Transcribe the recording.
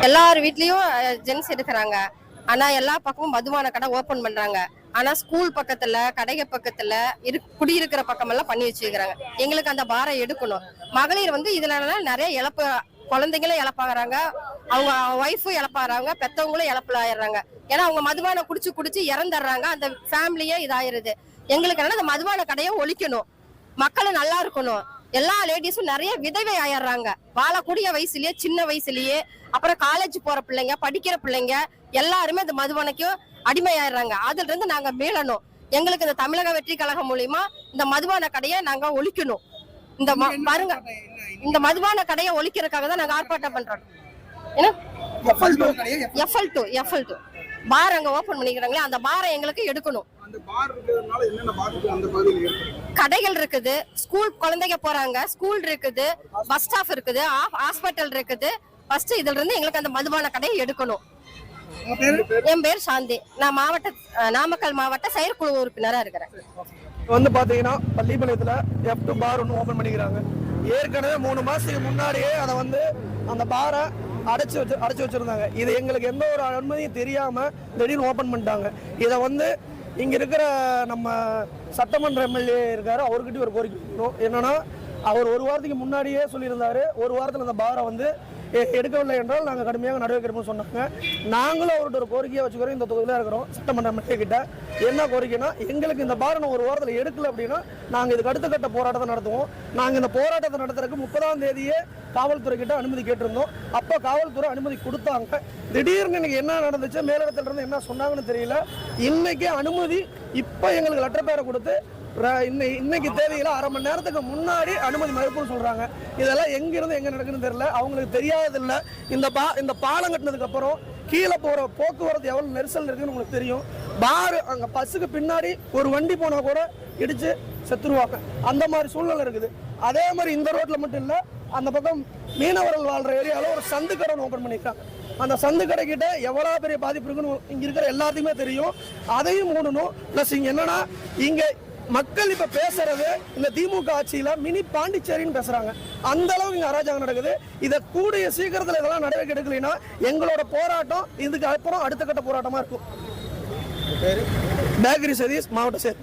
எல்லார் வீட்லயும் ஜென்ஸ் எடுக்கிறாங்க. ஆனா எல்லா பக்கமும் மதுவான கடை ஓபன் பண்றாங்க. ஆனா ஸ்கூல் பக்கத்துல கடைக பக்கத்துல இரு குடியிருக்கிற பக்கம் எல்லாம் பண்ணி வச்சிருக்கிறாங்க. எங்களுக்கு அந்த பாரம் எடுக்கணும். மகளிர் வந்து இதுல நிறைய இழப்பு குழந்தைங்களும் இழப்பாகிறாங்க. அவங்க ஒய்ஃபும் இழப்பாகிறாங்க. பெத்தவங்களும் இழப்பிலாயிடுறாங்க. ஏன்னா அவங்க மதுபானை குடிச்சு குடிச்சு இறந்துடுறாங்க. அந்த ஃபேமிலியே இதாயிருது. எங்களுக்கு அந்த மதுபான கடையை ஒழிக்கணும். மக்களும் நல்லா இருக்கணும். எல்லா லேடிஸும் நிறைய விதவை ஆயிடுறாங்க. வாழக்கூடிய வயசுலயே சின்ன வயசுலயே அப்புறம் காலேஜ் போற பிள்ளைங்க படிக்கிற பிள்ளைங்க எல்லாருமே இந்த மதுபானைக்கும் அடிமையாயிடுறாங்க. அதுல இருந்து நாங்க மீளணும். எங்களுக்கு இந்த தமிழக வெற்றி கழகம் மூலியமா இந்த மதுபான கடையை நாங்க ஒழிக்கணும். இந்த பாருங்க. இந்த மதுபான கடையை ஒழிக்கிறதுக்காக தான் நாங்க ஆர்ப்பாட்டம் பண்றோம். என்ன? FL two FL two bar அங்க ஓபன் பண்ணிக்கிறாங்களே அந்த பாரை எங்களுக்கு எடுக்கணும். கடைகள் இருக்குது ஸ்கூல் குழந்தைங்க போறாங்க ஸ்கூல் இருக்குது பஸ் ஸ்டாப் இருக்குது ஹாஸ்பிட்டல் இருக்குது. ஃபர்ஸ்ட் இதுல இருந்து எங்களுக்கு அந்த மதுபான கடையை எடுக்கணும். என் பேர் சாந்தி. நான் மாவட்ட நாமக்கல் மாவட்ட செயற்குழு உறுப்பினரா இருக்கிறேன். வந்து பாத்தீங்கன்னா பள்ளிப்பாளையத்துல எஃப் டூ பார் ஒன்று ஓபன் பண்ணிக்கிறாங்க. ஏற்கனவே மூணு மாசத்துக்கு முன்னாடியே அதை வந்து அந்த பாரை அடைச்சி வச்சு அடைச்சி வச்சிருந்தாங்க. இது எங்களுக்கு எந்த ஒரு அனுமதியும் தெரியாமல் திடீர்னு ஓப்பன் பண்ணிட்டாங்க. இதை வந்து இங்கே இருக்கிற நம்ம சட்டமன்ற எம்எல்ஏ இருக்காரு அவர்கிட்ட ஒரு கோரிக்கை. என்னன்னா அவர் ஒரு வாரத்துக்கு முன்னாடியே சொல்லியிருந்தாரு ஒரு வாரத்தில் அந்த பாரை வந்து எடுக்கவில்லை என்றால் நாங்கள் கடுமையாக நடவடிக்கை எடுப்போம்னு சொன்னாங்க. நாங்களும் அவர்கிட்ட ஒரு கோரிக்கையை வச்சுக்கிறோம். இந்த தொகுதியில் இருக்கிறோம். சட்டமன்ற எம்எல்ஏ கிட்ட என்ன கோரிக்கைனா எங்களுக்கு இந்த பாரை ஒரு வாரத்தில் எடுக்கல அப்படின்னா நாங்கள் இதுக்கு அடுத்த கட்ட போராட்டத்தை நடத்துவோம். நாங்கள் இந்த போராட்டத்தை நடத்துறதுக்கு முப்பதாம் தேதியே காவல்துறை கிட்ட அனுமதி கேட்டிருந்தோம். அப்போ காவல்துறை அனுமதி கொடுத்தாங்க. திடீர்னு இன்னைக்கு என்ன நடந்துச்சு மேலிடத்துல இருந்து என்ன சொன்னாங்கன்னு தெரியல. இன்னைக்கு அனுமதி இப்போ எங்களுக்கு லெட்டர் பேரை கொடுத்து இன்னைக்கு தேதியில அரை மணி நேரத்துக்கு முன்னாடி அனுமதி மறுப்புன்னு சொல்றாங்க. இதெல்லாம் எங்க இருந்து எங்க நடக்குன்னு தெரியல. அவங்களுக்கு தெரியாததில்லை. இந்த பா இந்த பாலம் கட்டினதுக்கு அப்புறம் கீழே போற போக்குவரத்து எவ்வளவு நெரிசல் இருக்குன்னு உங்களுக்கு தெரியும். பாரு அங்க பஸ்ஸுக்கு பின்னாடி ஒரு வண்டி போனா கூட இடிச்சு செத்துருவாங்க. அந்த மாதிரி சூழ்நிலை இருக்குது. அதே மாதிரி இந்த ரோட்ல மட்டும் இல்ல அந்த பக்கம் மீனவர்கள் வாழ்ற ஏரியாவில் ஒரு சந்து கடை ஓப்பன் பண்ணியிருக்காங்க. அந்த சந்து கடை எவ்வளோ பெரிய பாதிப்பு இருக்குன்னு இங்கே இருக்கிற எல்லாத்துக்குமே தெரியும். அதையும் மூடணும். ப்ளஸ் இங்கே என்னன்னா இங்கே மக்கள் இப்ப பேசுறது இந்த திமுக ஆட்சியில மினி பாண்டிச்சேரின்னு பேசுறாங்க. அந்த அளவுக்கு இங்க அராஜகம் நடக்குது. இதை கூடிய சீக்கிரத்துல இதெல்லாம் நடவடிக்கை எடுக்கலைன்னா எங்களோட போராட்டம் இதுக்கு அப்புறம் அடுத்த கட்ட போராட்டமா இருக்கும். பேக்கரி சதீஷ் மாவட்ட சேர்